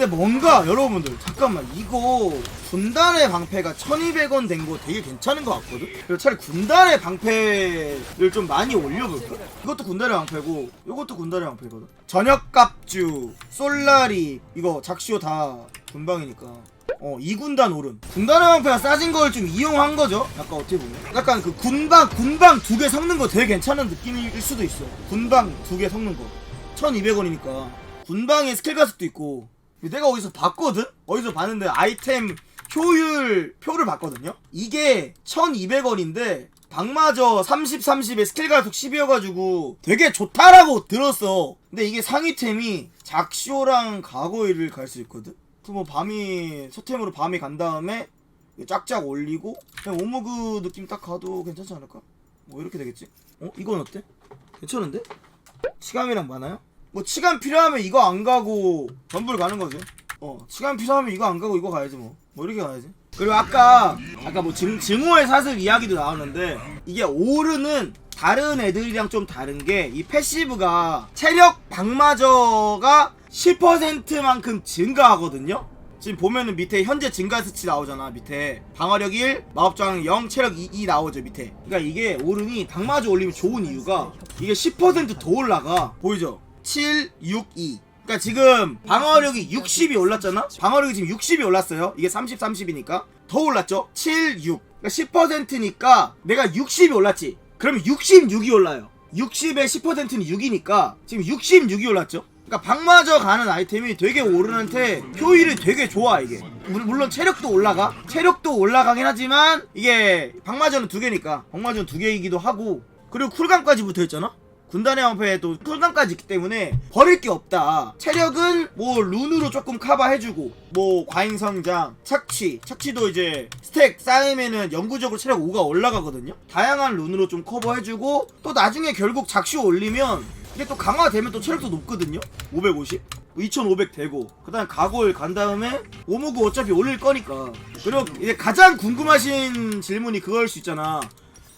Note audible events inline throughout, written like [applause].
근데 뭔가 여러분들 잠깐만 이거 군단의 방패가 1200원 된 거 되게 괜찮은 것 같거든? 그래서 차라리 군단의 방패를 좀 많이 올려볼까? 이것도 군단의 방패고 이것도 군단의 방패거든 저녁갑주 솔라리 이거 작시오 다 군방이니까 어, 이 군단 오른. 군단의 방패가 싸진 걸 좀 이용한 거죠. 약간 어떻게 보면. 약간 그 군방, 군방 두 개 섞는 거 되게 괜찮은 느낌일 수도 있어. 군방 두 개 섞는 거. 1200원이니까. 군방에 스킬 가습도 있고. 내가 어디서 봤거든? 어디서 봤는데 아이템 효율 표를 봤거든요? 이게 1200원인데 방마저 30, 30에 스킬 가속 10이어가지고 되게 좋다라고 들었어. 근데 이게 상위템이 작쇼랑 가고이를 갈 수 있거든? 그뭐 밤이 소템으로 밤이 간 다음에 짝짝 올리고 그냥 오모그 느낌 딱 가도 괜찮지 않을까? 뭐 이렇게 되겠지? 어? 이건 어때? 괜찮은데? 치감이랑 많아요? 뭐 치감 필요하면 이거 안 가고 전불 가는 거지. 어 치감 필요하면 이거 안 가고 이거 가야지 뭐. 뭐 이렇게 가야지. 그리고 아까 아까 뭐 증, 증오의 사슬 이야기도 나오는데 이게 오르는 다른 애들이랑 좀 다른 게 이 패시브가 체력 방마저가 10%만큼 증가하거든요. 지금 보면은 밑에 현재 증가 수치 나오잖아 밑에. 방어력 1 마법저항 0 체력 2, 2 나오죠 밑에. 그러니까 이게 오른이 방마저 올리면 좋은 이유가 이게 10%더 올라가. 보이죠 7 6 2 그러니까 지금 방어력이 60이 올랐잖아? 방어력이 지금 60이 올랐어요. 이게 30 30이니까. 더 올랐죠? 7 6 그러니까 10%니까 내가 60이 올랐지. 그러면 66이 올라요. 60의 10%는 6이니까 지금 66이 올랐죠? 그러니까 방마저 가는 아이템이 되게 오른한테 효율이 되게 좋아 이게. 물- 물론 체력도 올라가. 체력도 올라가긴 하지만 이게 방마저는 두 개니까. 방마저는 두 개이기도 하고. 그리고 쿨감까지 붙어있잖아 군단의 방패에 또 쿨감까지 있기 때문에 버릴 게 없다. 체력은 뭐 룬으로 조금 커버해주고 뭐 과잉 성장 착취 착취도 이제 스택 쌓이면은 영구적으로 체력 5가 올라가거든요. 다양한 룬으로 좀 커버해주고 또 나중에 결국 작쇼 올리면 이게 또 강화되면 또 체력도 높거든요. 550 2500 되고. 그 다음 가골 간 다음에 오모구 어차피 올릴 거니까. 그리고 이제 가장 궁금하신 질문이 그거일 수 있잖아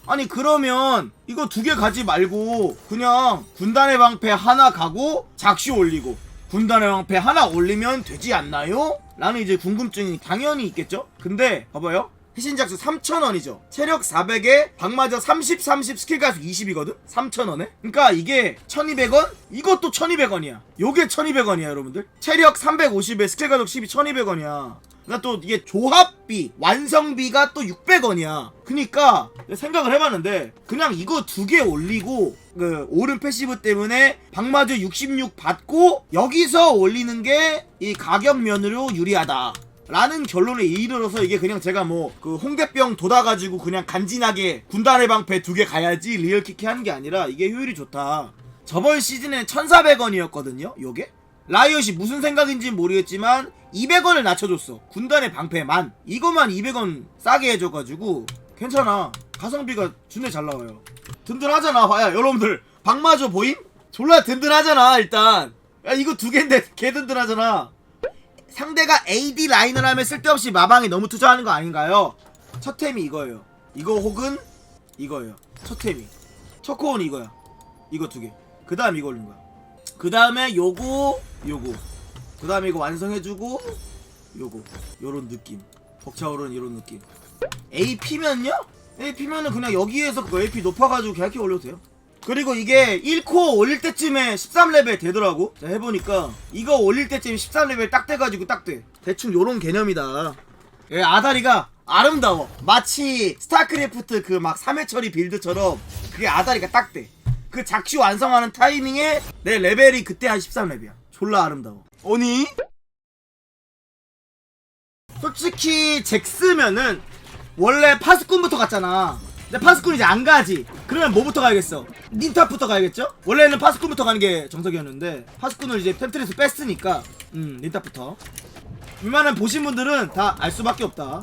아니 그러면 이거 두 개 가지 말고 그냥 군단의 방패 하나 가고 작쇼 올리고 군단의 방패 하나 올리면 되지 않나요? 라는 이제 궁금증이 당연히 있겠죠? 근데 봐봐요 희신작수 3,000원이죠. 체력 400에 방마저 30, 30 스킬 가수 20이거든? 3,000원에? 그러니까 이게 1,200원? 이것도 1,200원이야. 요게 1,200원이야, 여러분들. 체력 350에 스킬 가속 10이 1,200원이야. 그러니까 또 이게 조합비, 완성비가 또 600원이야. 그니까 생각을 해봤는데 그냥 이거 두 개 올리고 그 오른 패시브 때문에 방마저 66 받고 여기서 올리는 게 이 가격 면으로 유리하다. 라는 결론에 이르러서 이게 그냥 제가 뭐 그 홍대병 돋아가지고 그냥 간지나게 군단의 방패 두 개 가야지 리얼키키 하는 게 아니라 이게 효율이 좋다. 저번 시즌에 1,400원이었거든요. 요게 라이엇이 무슨 생각인지 모르겠지만 200원을 낮춰줬어. 군단의 방패만 이것만 200원 싸게 해줘가지고 괜찮아. 가성비가 준내 잘 나와요. 든든하잖아. 봐야 여러분들 방마저 보임? 졸라 든든하잖아 일단. 야 이거 두 개인데 개 든든하잖아. 상대가 AD 라인을 하면 쓸데없이 마방에 너무 투자하는 거 아닌가요? 첫 템이 이거예요. 이거 혹은 이거예요. 첫 템이. 첫 코어는 이거야. 이거 두 개. 그 다음 이거 올린 거야. 그 다음에 요거, 요거. 그 다음에 이거 완성해주고, 요거. 요런 느낌. 벅차오르는 이런 느낌. AP면요? AP면은 그냥 여기에서 그 AP 높아가지고 계약해 올려도 돼요. 그리고 이게 1코어 올릴 때쯤에 13레벨 되더라고. 자, 해보니까 이거 올릴 때쯤에 13레벨 딱 돼가지고 딱 돼. 대충 요런 개념이다. 예, 아다리가 아름다워. 마치 스타크래프트 그 막 3회 처리 빌드처럼 그게 아다리가 딱 돼. 그 작시 완성하는 타이밍에 내 레벨이 그때 한 13레벨이야. 졸라 아름다워. 오니? 솔직히 잭스면은 원래 파스꾼부터 갔잖아. 근데 파스꾼 이제 안 가지. 그러면 뭐부터 가야겠어? 닌탑부터 가야겠죠? 원래는 파스꾼부터 가는 게 정석이었는데 파스꾼을 이제 템트리에서 뺐으니까 음 닌탑부터. 웬만한 보신 분들은 다 알 수밖에 없다.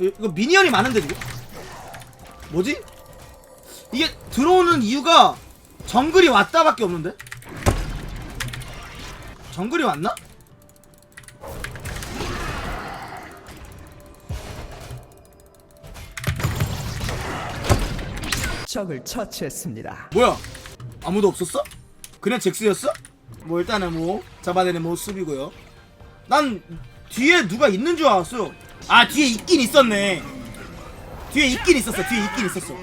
이- 이거 미니언이 많은데 지금? 뭐지? 이게 들어오는 이유가 정글이 왔다밖에 없는데? 정글이 왔나? 적을 처치했습니다. 뭐야? 아무도 없었어? 그냥 잭스였어? 뭐 일단은 뭐 잡아내는 모습이고요 난 뒤에 누가 있는 줄 알았어요 아 뒤에 있긴 있었네 뒤에 있긴 있었어 뒤에 있긴 있었어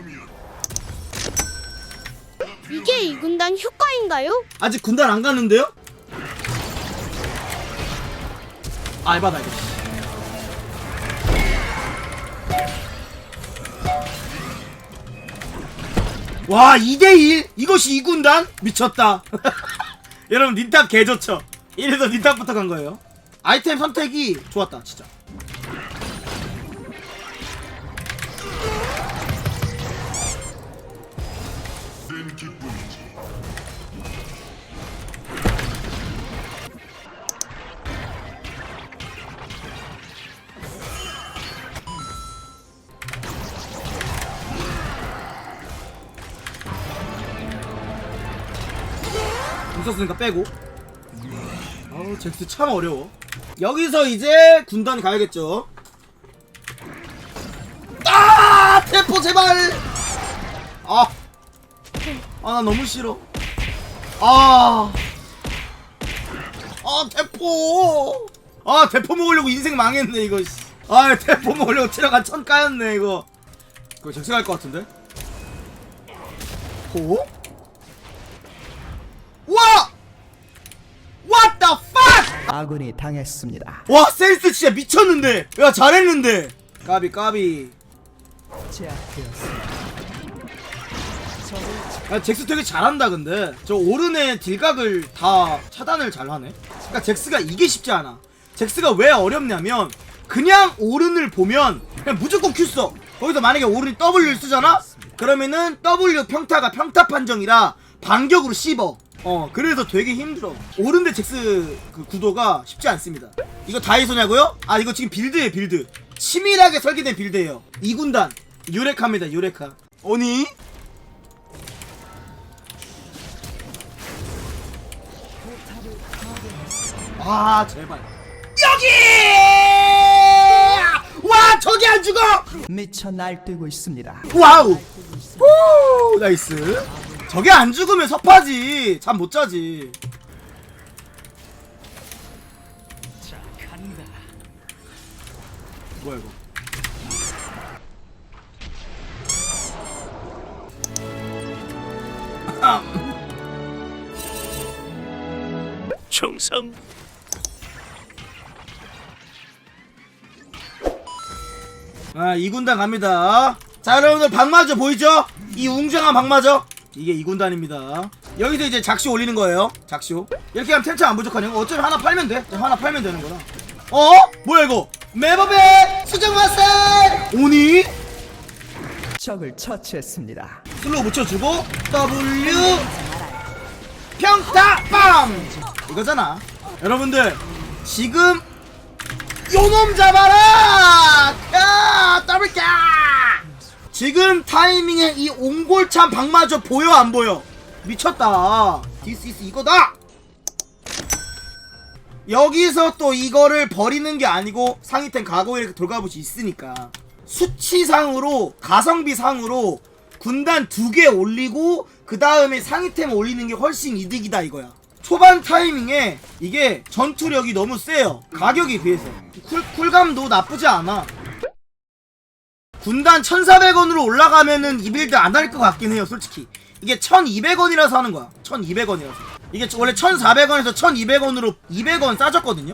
이게 이 군단 효과인가요? 아직 군단 안 갔는데요? 아 에바다 이거 와 2대1 이것이 이 군단? 미쳤다 [laughs] 여러분 닌탑 개좋죠 이래서 닌탑부터 간 거예요 아이템 선택이 좋았다 진짜 있었으니까 빼고. 아우 잭스 참 어려워. 여기서 이제 군단 가야겠죠? 아! 대포 제발! 아아 나 너무 싫어. 아! 아, 대포! 아 대포 먹으려고 인생 망했네 이거 씨. 아 대포 먹으려고 체력 천 까였네 이거. 그거 잭스 갈것 같은데? 포? 와! What the fuck! 아군이 당했습니다. 와 센스 진짜 미쳤는데 야 잘했는데 까비 까비 제압되었습니다. 야 잭스 되게 잘한다 근데 저 오른의 딜각을 다 차단을 잘하네 그러니까 잭스가 이게 쉽지 않아 잭스가 왜 어렵냐면 그냥 오른을 보면 그냥 무조건 Q 써 거기서 만약에 오른이 W를 쓰잖아? 그러면은 W 평타가 평타 판정이라 반격으로 씹어. 어 그래서 되게 힘들어. 오른대 잭스 그 구도가 쉽지 않습니다. 이거 다이소냐고요? 아 이거 지금 빌드에요 빌드. 치밀하게 설계된 빌드예요. 이 군단. 유레카입니다 유레카. 오니? 아 제발. 여기! 와 저기 안 죽어! 미쳐 날뛰고 있습니다. 와우! 오 나이스 저게 안 죽으면 섭하지 잠 못 자지 뭐야 이거 [laughs] 충성 아, 이 군단 갑니다. 자, 여러분들 박마저 보이죠? 이 웅장한 박마저. 이게 이 군단입니다. 여기서 이제 작쇼 올리는 거예요. 작쇼. 이렇게 하면 템차 안 부족하냐고. 어차피 하나 팔면 돼. 하나 팔면 되는 거라. 어? 뭐야 이거? 매버베 수정 마살 오니? 적을 처치했습니다. 슬로우 붙여주고 W 평타 빰 이거잖아 여러분들 지금 요놈 잡아라 야 더블 까 지금 타이밍에 이 옹골찬 박마저 보여 안 보여? 미쳤다. 디스 이스 이거다. 여기서 또 이거를 버리는 게 아니고 상위템 가고 이렇게 돌가봇이 있으니까. 수치상으로 가성비상으로 군단 두 개 올리고 그 다음에 상위템 올리는 게 훨씬 이득이다 이거야. 초반 타이밍에 이게 전투력이 너무 세요. 가격에 비해서. 쿨, 쿨감도 나쁘지 않아 군단 1400원으로 올라가면은 이 빌드 안 할 것 같긴 해요 솔직히. 이게 1200원이라서 하는 거야. 1200원이라서. 이게 원래 1400원에서 1200원으로 200원 싸졌거든요?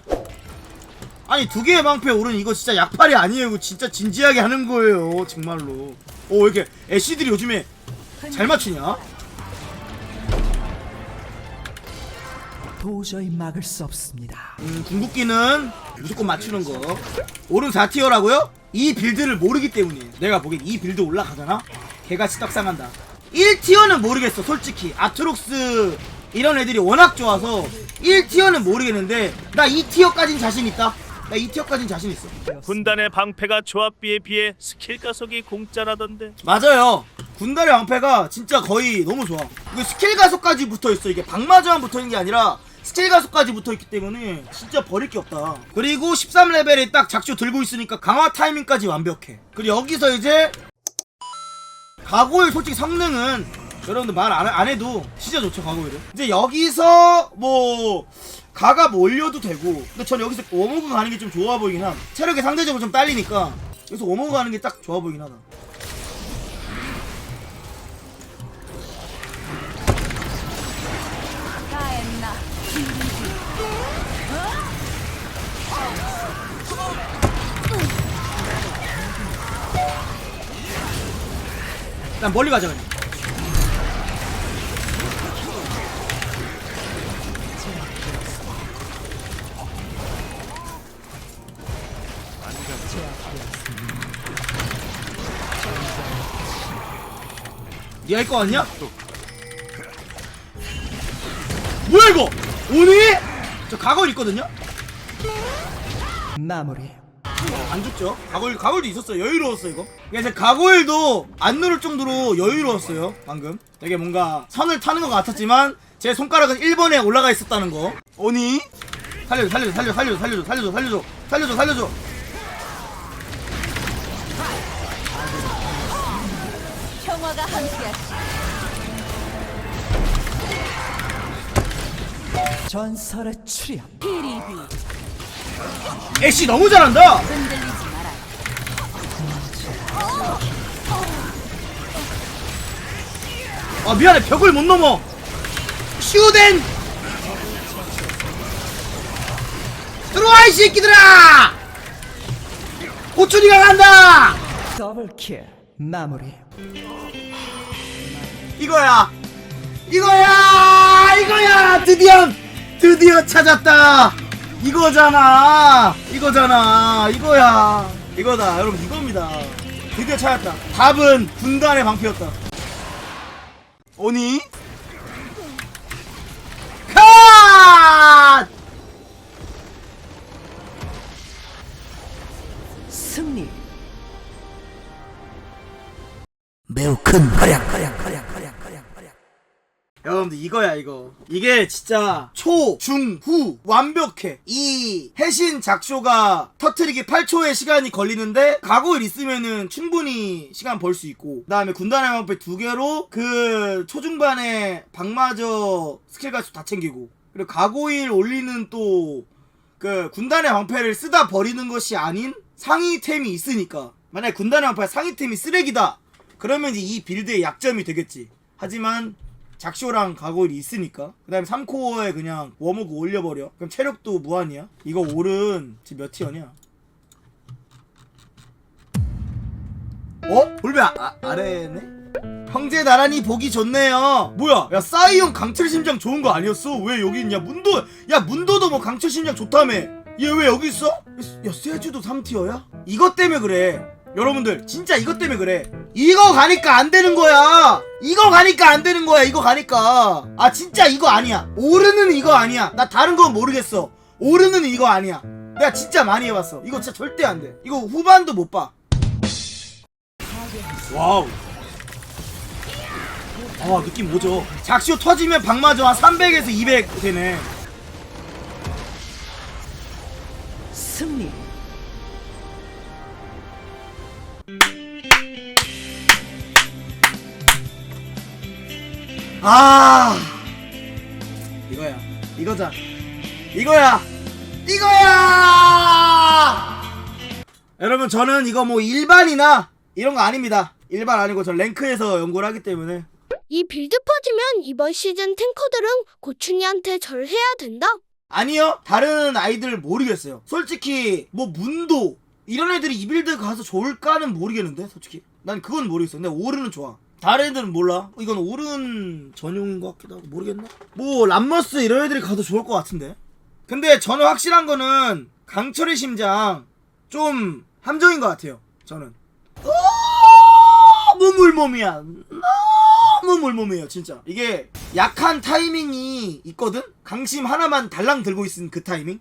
아니 두 개의 방패 오른 이거 진짜 약팔이 아니에요. 진짜 진지하게 하는 거예요 정말로. 오왜 이렇게 애쉬들이 요즘에 잘 맞추냐 도저히 막을 수 없습니다. 음, 궁극기는 무조건 맞추는 거. 오른 4티어라고요? 이 빌드를 모르기 때문이에요. 내가 보기엔 이 빌드 올라가잖아? 개같이 떡상한다. 1티어는 모르겠어, 솔직히. 아트록스 이런 애들이 워낙 좋아서 1티어는 모르겠는데 나 2티어까진 자신 있다. 나 2티어까진 자신 있어. 군단의 방패가 조합비에 비해 스킬 가속이 공짜라던데 맞아요. 군달의 왕패가 진짜 거의 너무 좋아. 이거 스킬 가속까지 붙어 있어. 이게 방마저만 붙어 있는 게 아니라 스킬 가속까지 붙어 있기 때문에 진짜 버릴 게 없다. 그리고 13레벨에 딱 작쇼 들고 있으니까 강화 타이밍까지 완벽해. 그리고 여기서 이제 가고의 솔직히 성능은 여러분들 말안 해도 진짜 좋죠 가고일은 이제 여기서 뭐 가가 뭐 올려도 되고 근데 전 여기서 워머그 가는 게 좀 좋아 보이긴 함 체력이 상대적으로 좀 딸리니까 여기서 워머그 가는 게 딱 좋아 보이긴 하다 일단 멀리 가자 그냥 니가 할거 같냐? 뭐야 이거? 오니? 저 가걸 있거든요? 마무리. 안 죽죠? 가골, 가골도 있었어요. 여유로웠어, 이거. 그래서 가골도 안 누를 정도로 여유로웠어요, 방금. 되게 뭔가 선을 타는 것 같았지만, 제 손가락은 1번에 올라가 있었다는 거. 오니? 살려줘, 살려줘, 살려줘, 살려줘, 살려줘, 살려줘, 살려줘, 살려줘, 살려줘. 평화가 함께하시. 전설의 출현. 피리비 애쉬 너무 잘한다! 아, 미안해, 벽을 못 넘어! 슈덴! 들어와, 이 새끼들아! 고추리가 간다! 더블킬. 마무리. 이거야 이거야 이거야 드디어 드디어 찾았다 이거잖아. 이거잖아. 이거야. 이거다. 여러분 이겁니다. 드디어 찾았다. 답은 군단의 방패였다. 오니? 컷 승리. 매우 큰 활약 활약 활약 여러분들 이거야 이거. 이게 진짜 초, 중, 후 완벽해. 이 해신 작쇼가 터트리기 8초의 시간이 걸리는데 각오일 있으면은 충분히 시간 벌 수 있고 그 다음에 군단의 방패 두 개로 그 초중반에 박마저 스킬 가수 다 챙기고 그리고 각오일 올리는 또 그 군단의 방패를 쓰다 버리는 것이 아닌 상위템이 있으니까. 만약에 군단의 방패 상위템이 쓰레기다. 그러면 이제 이 빌드의 약점이 되겠지. 하지만 작쇼랑 가골이 있으니까 그 다음에 3코어에 그냥 워머그 올려버려 그럼 체력도 무한이야 이거 올은 지금 몇 티어냐 어? 볼베 아, 아, 아래네? 형제 나란히 보기 좋네요 뭐야 야 싸이형 강철 심장 좋은 거 아니었어? 왜 여기 있냐 문도 야 문도도 뭐 강철 심장 좋다며 얘 왜 여기 있어? 야 세주도 3티어야? 이것 때문에 그래 여러분들 진짜 이것 때문에 그래. 이거 가니까 안 되는 거야. 이거 가니까 안 되는 거야 이거 가니까. 아 진짜 이거 아니야. 오르는 이거 아니야. 나 다른 건 모르겠어. 오르는 이거 아니야. 내가 진짜 많이 해봤어. 이거 진짜 절대 안 돼. 이거 후반도 못봐. 와우. 아 느낌 뭐죠? 작쇼 터지면 박마저 한 300에서 200 되네. 승리. 아. 이거야. 이거자. 이거야. 이거야! 여러분 저는 이거 뭐 일반이나 이런 거 아닙니다. 일반 아니고 저 랭크에서 연구를 하기 때문에. 이 빌드 퍼지면 이번 시즌 탱커들은 고춘이한테 절해야 된다. 아니요. 다른 아이들 모르겠어요. 솔직히 뭐 문도 이런 애들이 이 빌드 가서 좋을까는 모르겠는데 솔직히. 난 그건 모르겠어 근데 오르는 좋아 다른 애들은 몰라. 이건 오른 전용인 것 같기도 하고 모르겠네. 뭐 람머스 이런 애들이 가도 좋을 것 같은데. 근데 저는 확실한 거는 강철의 심장 좀 함정인 것 같아요 저는. 너무 물몸이야. 너무 물몸이에요 진짜. 이게 약한 타이밍이 있거든? 강심 하나만 달랑 들고 있은 그 타이밍?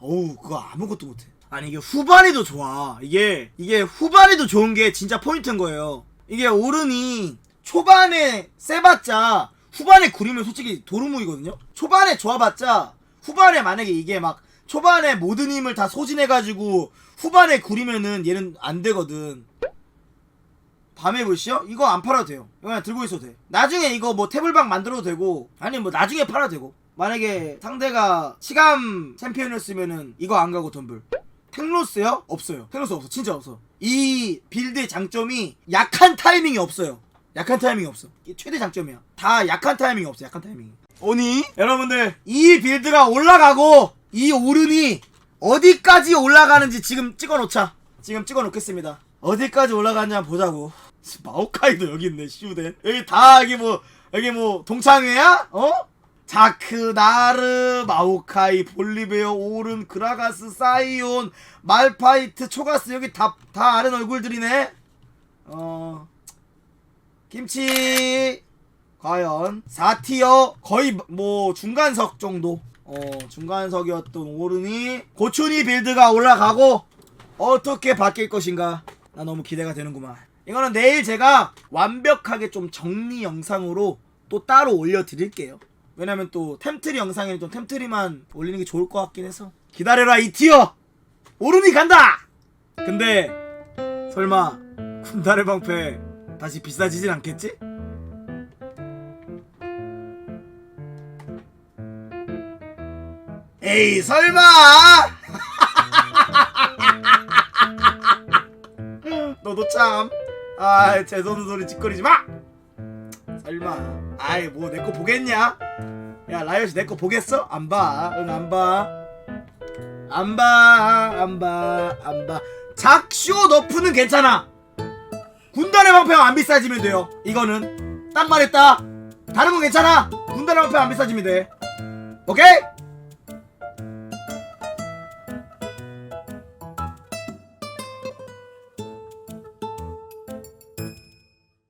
어우 그거 아무것도 못해. 아니 이게 후반에도 좋아. 이게 이게 후반에도 좋은 게 진짜 포인트인 거예요 이게 오른이 초반에 세봤자 후반에 구리면 솔직히 도루묵이거든요. 초반에 좋아봤자 후반에 만약에 이게 막 초반에 모든 힘을 다 소진해가지고 후반에 구리면은 얘는 안 되거든. 밤의 불씨요? 이거 안 팔아도 돼요. 그냥 들고 있어도 돼. 나중에 이거 뭐 태블방 만들어도 되고 아니 뭐 나중에 팔아도 되고. 만약에 상대가 치감 챔피언이었으면은 이거 안 가고 덤블 텍로스요? 없어요. 텍로스 없어. 진짜 없어. 이 빌드의 장점이 약한 타이밍이 없어요. 약한 타이밍이 없어. 이게 최대 장점이야. 다 약한 타이밍이 없어 약한 타이밍이. 오니? 여러분들 이 빌드가 올라가고 이 오른이 어디까지 올라가는지 지금 찍어놓자. 지금 찍어놓겠습니다. 어디까지 올라가냐 보자고. 마오카이도 여기 있네 시우덴 여기 다 여기 뭐 여기 뭐 동창회야? 어? 자크, 나르, 마오카이, 볼리베어, 오른, 그라가스, 사이온, 말파이트, 초가스 여기 다, 다 아는 얼굴들이네. 어... 김치. 과연 4티어 거의 뭐 중간석 정도. 어 중간석이었던 오른이 고춘이 빌드가 올라가고 어떻게 바뀔 것인가? 나 너무 기대가 되는구만. 이거는 내일 제가 완벽하게 좀 정리 영상으로 또 따로 올려드릴게요 왜냐면 또 템트리 영상에는 좀 템트리만 올리는 게 좋을 것 같긴 해서. 기다려라 이 티어! 오른이 간다! 근데 설마 군달의 방패 다시 비싸지진 않겠지? 에이 설마! [laughs] 너도 참 아 재수없는 소리 짓거리지 마 설마. 아이 뭐 내 거 보겠냐? 야 라이엇이 내 거 보겠어? 안 봐. 응 안 봐. 안 봐 안 봐 안 봐. 작쇼 너프는 괜찮아. 군단의 방패가 안 비싸지면 돼요. 이거는. 딱 말했다. 다른 건 괜찮아? 군단의 방패 안 비싸지면 돼. 오케이